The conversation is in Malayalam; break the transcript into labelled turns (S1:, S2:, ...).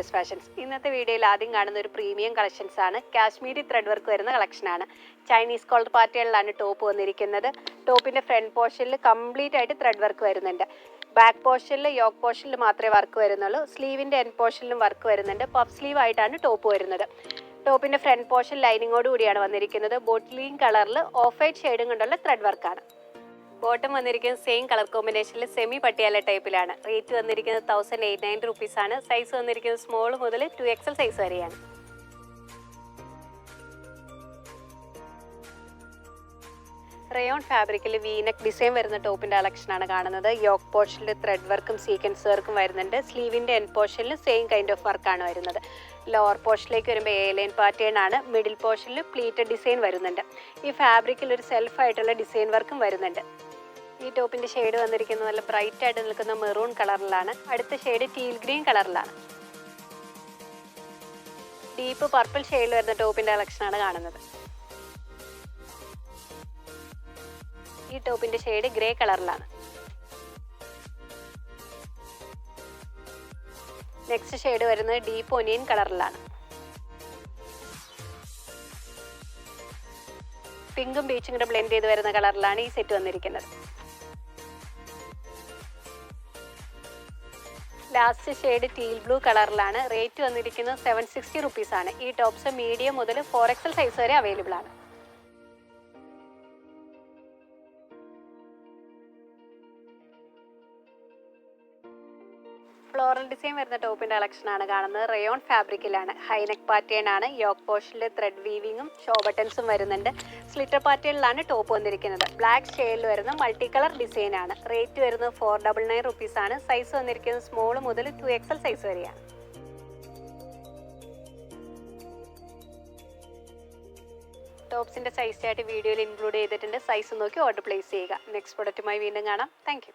S1: ജസ് ഫാഷൻസ് ഇന്നത്തെ വീഡിയോയിൽ ആദ്യം കാണുന്ന ഒരു പ്രീമിയം കളക്ഷൻസ് ആണ്. കാശ്മീരി ത്രെഡ് വർക്ക് വരുന്ന കളക്ഷനാണ് ചൈനീസ് കോളർ പാർട്ടികളിലാണ് ടോപ്പ് വന്നിരിക്കുന്നത്. ടോപ്പിന്റെ ഫ്രണ്ട് പോർഷനിൽ കംപ്ലീറ്റ് ആയിട്ട് ത്രെഡ് വർക്ക് വരുന്നുണ്ട്. ബാക്ക് പോർഷനിൽ യോക്ക് പോർഷനിൽ മാത്രമേ വർക്ക് വരുന്നുള്ളൂ. സ്ലീവിന്റെ എൻ പോർഷനിലും വർക്ക് വരുന്നുണ്ട്. പഫ് സ്ലീവ് ആയിട്ടാണ് ടോപ്പ് വരുന്നത്. ടോപ്പിന്റെ ഫ്രണ്ട് പോർഷൻ ലൈനിങ്ങോട് കൂടിയാണ് വന്നിരിക്കുന്നത്. ബോട്ടിലിംഗ് കളറിൽ ഓഫ് വൈറ്റ് ഷെയ്ഡും കൊണ്ടുള്ള ത്രെഡ് വർക്കാണ് ബോട്ടം വന്നിരിക്കുന്ന സെയിം കളർ കോമ്പിനേഷനിൽ സെമി പട്ടിയാല ടൈപ്പിലാണ് റേറ്റ് വന്നിരിക്കുന്നത് തൗസൻഡ് എയ്റ്റ് നയൻ റുപ്പീസ് ആണ്. സൈസ് വന്നിരിക്കുന്നത് സ്മോൾ മുതൽ ടു എക്സൽ സൈസ് വരെയാണ്. റയോൺ ഫാബ്രിക്കിൽ വീനക് ഡിസൈൻ വരുന്ന ടോപ്പിന്റെ കളക്ഷനാണ് കാണുന്നത്. യോക്ക് പോർഷനിൽ ത്രെഡ് വർക്കും സീക്വൻസ് വർക്കും വരുന്നുണ്ട്. സ്ലീവിന്റെ എൻ പോർഷനിൽ സെയിം കൈൻഡ് ഓഫ് വർക്കാണ് വരുന്നത്. ലോവർ പോർഷനിലേക്ക് വരുമ്പോൾ എ ലൈൻ പാറ്റേൺ ആണ്. മിഡിൽ പോർഷനിൽ പ്ലീറ്റഡ് ഡിസൈൻ വരുന്നുണ്ട്. ഈ ഫാബ്രിക്കിൽ ഒരു സെൽഫ് ആയിട്ടുള്ള ഡിസൈൻ വർക്കും വരുന്നുണ്ട്. ഈ ടോപ്പിന്റെ ഷെയ്ഡ് വന്നിരിക്കുന്നത് നല്ല ബ്രൈറ്റ് ആയിട്ട് നിൽക്കുന്ന മെറൂൺ കളറിലാണ്. അടുത്ത ഷെയ്ഡ് ടീൽ ഗ്രീൻ കളറിലാണ്. ഡീപ്പ് പർപ്പിൾ ഷെയ്ഡിൽ വരുന്ന ടോപ്പിന്റെ കളക്ഷനാണ് കാണുന്നത്. ഈ ടോപ്പിന്റെ ഷെയ്ഡ് ഗ്രേ കളറിലാണ്. നെക്സ്റ്റ് ഷെയ്ഡ് വരുന്നത് ഡീപ്പ് ഒനിയൻ കളറിലാണ്. പിങ്കും ബീച്ചും കൂടെ ബ്ലെൻഡ് ചെയ്ത് വരുന്ന കളറിലാണ് ഈ സെറ്റ് വന്നിരിക്കുന്നത്. ലാസ്റ്റ് ഷെയ്ഡ് ടീൽ ബ്ലൂ കളറിലാണ്. റേറ്റ് വന്നിരിക്കുന്നത് സെവൻ സിക്സ്റ്റി റുപ്പീസ് ആണ്. ഈ ടോപ്സ് മീഡിയം മുതൽ ഫോർ എക്സൽ സൈസ് വരെ അവൈലബിൾ ആണ്. ഫ്ലോറൽ ഡിസൈൻ വരുന്ന ടോപ്പിന്റെ കളക്ഷൻ ആണ് കാണുന്നത്. റയോൺ ഫാബ്രിക്കിലാണ് ഹൈനെക്ക് പാറ്റേൺ ആണ്. യോക്ക് പോഷനിൽ ത്രെഡ് വീവിങ്ങും ഷോ ബട്ടൺസും വരുന്നുണ്ട്. സ്ലിറ്റർ പാറ്റേണിലാണ് ടോപ്പ് വന്നിരിക്കുന്നത്. ബ്ലാക്ക് ഷെയ്ഡിൽ വരുന്ന മൾട്ടി കളർ ഡിസൈൻ ആണ്. റേറ്റ് വരുന്നത് ഫോർ ഡബിൾ നയൻ റുപ്പീസ് ആണ്. സൈസ് വന്നിരിക്കുന്നത് സ്മോൾ മുതൽ ടു എക്സൽ സൈസ് വരെയാണ്. ടോപ്സിന്റെ സൈസ് ആയിട്ട് വീഡിയോയിൽ ഇൻക്ലൂഡ് ചെയ്തിട്ടുണ്ട്. സൈസ് നോക്കി ഓർഡർ പ്ലേസ് ചെയ്യുക. നെക്സ്റ്റ് പ്രൊഡക്റ്റുമായി വീണ്ടും കാണാം. താങ്ക്